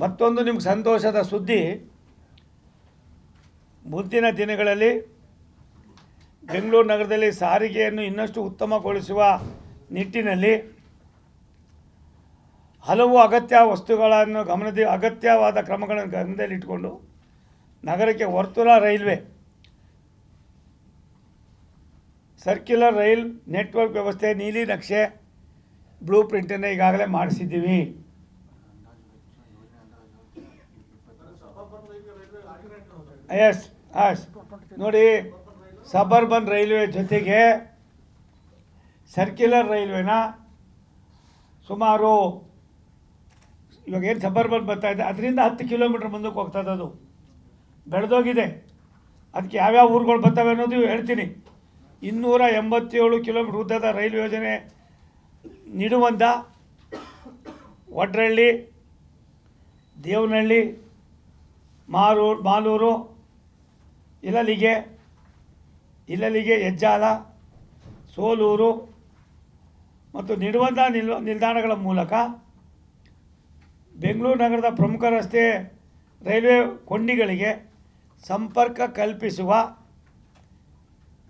ಮತ್ತೊಂದು ನಿಮ್ಗೆ ಸಂತೋಷದ ಸುದ್ದಿ. ಮುಂದಿನ ದಿನಗಳಲ್ಲಿ ಬೆಂಗಳೂರು ನಗರದಲ್ಲಿ ಸಾರಿಗೆಯನ್ನು ಇನ್ನಷ್ಟು ಉತ್ತಮಗೊಳಿಸುವ ನಿಟ್ಟಿನಲ್ಲಿ ಹಲವು ಅಗತ್ಯ ವಸ್ತುಗಳನ್ನು ಗಮನದ, ಅಗತ್ಯವಾದ ಕ್ರಮಗಳನ್ನು ಗಮನದಲ್ಲಿಟ್ಟುಕೊಂಡು ನಗರಕ್ಕೆ ವರ್ತುಲ ರೈಲ್ವೆ, ಸರ್ಕ್ಯುಲರ್ ರೈಲ್ ನೆಟ್ವರ್ಕ್ ವ್ಯವಸ್ಥೆ, ನೀಲಿ ನಕ್ಷೆ, ಬ್ಲೂ ಪ್ರಿಂಟನ್ನು ಈಗಾಗಲೇ ಮಾಡಿಸಿದ್ದೀವಿ. ಎಸ್ ಎಸ್ ನೋಡಿ ಸಬರ್ಬನ್ ರೈಲ್ವೆ ಜೊತೆಗೆ ಸರ್ಕ್ಯುಲರ್ ರೈಲ್ವೆನ ಸುಮಾರು ಇವಾಗ ಏನು ಸಬರ್ಬನ್ ಬರ್ತಾ ಇದೆ, ಅದರಿಂದ ಹತ್ತು ಕಿಲೋಮೀಟ್ರ್ ಮುಂದಕ್ಕೆ ಹೋಗ್ತದೆ ಅದು. ಬೆಳೆದೋಗಿದೆ. ಅದಕ್ಕೆ ಯಾವ್ಯಾವ ಊರುಗಳು ಬರ್ತವೆ ಅನ್ನೋದು ಹೇಳ್ತೀನಿ. ಇನ್ನೂರ ಎಂಬತ್ತೇಳು ಕಿಲೋಮೀಟ್ರ್ ಉದ್ದದ ರೈಲು ಯೋಜನೆ ನಿಡುವಂತ, ವಡ್ರಳ್ಳಿ, ದೇವನಹಳ್ಳಿ ಮಾರೂರು ಮಾಲೂರು ಇಲಲಿಗೆ ಇಲಲಿಗೆ ಹೆಜ್ಜಾಲ ಸೋಲೂರು ಮತ್ತು ನಿಡುವಂಥ ನಿಲ್, ನಿಲ್ದಾಣಗಳ ಮೂಲಕ ಬೆಂಗಳೂರು ನಗರದ ಪ್ರಮುಖ ರಸ್ತೆ, ರೈಲ್ವೆ ಕೊಂಡಿಗಳಿಗೆ ಸಂಪರ್ಕ ಕಲ್ಪಿಸುವ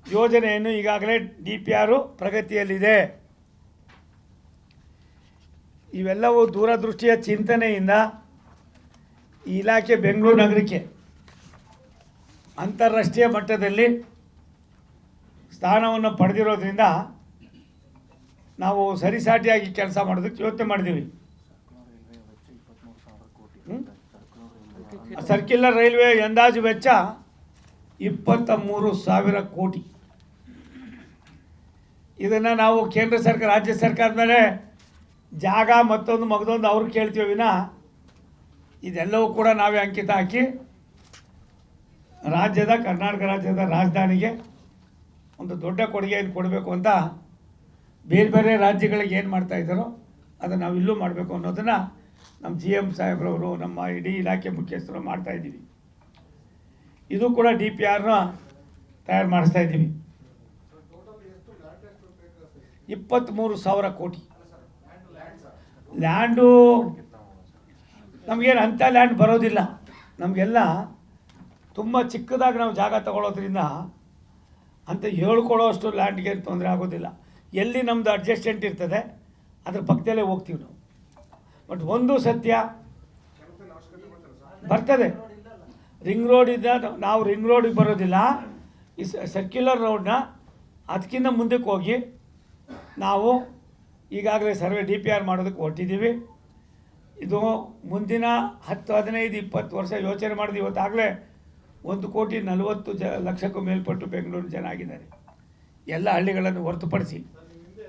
ಯೋಜನೆಯನ್ನು ಈಗಾಗಲೇ ಡಿ ಪಿ ಆರು ಪ್ರಗತಿಯಲ್ಲಿದೆ. ಇವೆಲ್ಲವೂ ದೂರದೃಷ್ಟಿಯ ಚಿಂತನೆಯಿಂದ ಈ ಇಲಾಖೆ ಬೆಂಗಳೂರು ನಗರಕ್ಕೆ ಅಂತಾರಾಷ್ಟ್ರೀಯ ಮಟ್ಟದಲ್ಲಿ ಸ್ಥಾನವನ್ನು ಪಡೆದಿರೋದ್ರಿಂದ ನಾವು ಸರಿಸಾಟಿಯಾಗಿ ಕೆಲಸ ಮಾಡೋದಕ್ಕೆ ಯೋಚನೆ ಮಾಡಿದ್ದೀವಿ? ಸರ್ಕ್ಯುಲರ್ ರೈಲ್ವೆ ಅಂದಾಜು ವೆಚ್ಚ ಇಪ್ಪತ್ತ ಮೂರು ಸಾವಿರ ಕೋಟಿ ಇದನ್ನು ನಾವು ಕೇಂದ್ರ ಸರ್ಕಾರ, ರಾಜ್ಯ ಸರ್ಕಾರದ ಮೇಲೆ ಜಾಗ ಮತ್ತೊಂದು ಮಗದೊಂದು ಅವ್ರಿಗೆ ಕೇಳ್ತೀವಿ ವಿನ ಇದೆಲ್ಲವೂ ಕೂಡ ನಾವೇ ಅಂಕಿತ ಹಾಕಿ ರಾಜ್ಯದ ಕರ್ನಾಟಕ ರಾಜ್ಯದ ರಾಜಧಾನಿಗೆ ಒಂದು ದೊಡ್ಡ ಕೊಡುಗೆಯನ್ನು ಕೊಡಬೇಕು ಅಂತ ಬೇರೆ ಬೇರೆ ರಾಜ್ಯಗಳಿಗೆ ಏನು ಮಾಡ್ತಾ ಇದ್ದಾರೋ ಅದನ್ನು ನಾವು ಇಲ್ಲೂ ಮಾಡಬೇಕು ಅನ್ನೋದನ್ನು ನಮ್ಮ ಜಿ ಎಂ ಸಾಹೇಬ್ರವರು ನಮ್ಮ ಇಡೀ ಇಲಾಖೆ ಮುಖ್ಯಸ್ಥರು ಮಾಡ್ತಾಯಿದ್ದೀವಿ ಇದು ಕೂಡ ಡಿ ಪಿ ಆರ್ನ ತಯಾರು ಮಾಡಿಸ್ತಾ ಇದ್ದೀವಿ. ಇಪ್ಪತ್ತ್ಮೂರು ಸಾವಿರ ಕೋಟಿ. ಲ್ಯಾಂಡು ನಮಗೇನು ಅಂಥ ಲ್ಯಾಂಡ್ ಬರೋದಿಲ್ಲ. ನಮಗೆಲ್ಲ ತುಂಬ ಚಿಕ್ಕದಾಗಿ ನಾವು ಜಾಗ ತಗೊಳ್ಳೋದ್ರಿಂದ ಅಂತ ಹೇಳ್ಕೊಳ್ಳೋಷ್ಟು ಲ್ಯಾಂಡ್ಗೆ ಏನು ತೊಂದರೆ ಆಗೋದಿಲ್ಲ. ಎಲ್ಲಿ ನಮ್ಮದು ಅಡ್ಜಸ್ಟೆಂಟ್ ಇರ್ತದೆ, ಅದ್ರ ಪಕ್ಕದಲ್ಲೇ ಹೋಗ್ತೀವಿ ನಾವು. ಬಟ್ ಒಂದು ಸತ್ಯ, ಬರ್ತದೆ. ರಿಂಗ್ ರೋಡಿಂದ ನಾವು ರಿಂಗ್ ರೋಡಿಗೆ ಬರೋದಿಲ್ಲ. ಈ ಸರ್ಕ್ಯುಲರ್ ರೋಡ್ನ ಅದಕ್ಕಿಂತ ಮುಂದಕ್ಕೆ ಹೋಗಿ ನಾವು ಈಗಾಗಲೇ ಸರ್ವೆ ಡಿ ಪಿ ಆರ್ ಮಾಡೋದಕ್ಕೆ ಹೊರಟಿದ್ದೀವಿ. ಇದು ಮುಂದಿನ ಹತ್ತು ಹದಿನೈದು ಇಪ್ಪತ್ತು ವರ್ಷ ಯೋಚನೆ ಮಾಡಿದ ಇವತ್ತಾಗಲೇ ಒಂದು ಕೋಟಿ ನಲವತ್ತು ಜ ಲಕ್ಷಕ್ಕೂ ಮೇಲ್ಪಟ್ಟು ಬೆಂಗಳೂರು ಜನ ಆಗಿದ್ದಾರೆ. ಎಲ್ಲ ಹಳ್ಳಿಗಳನ್ನು ಹೊರತುಪಡಿಸಿ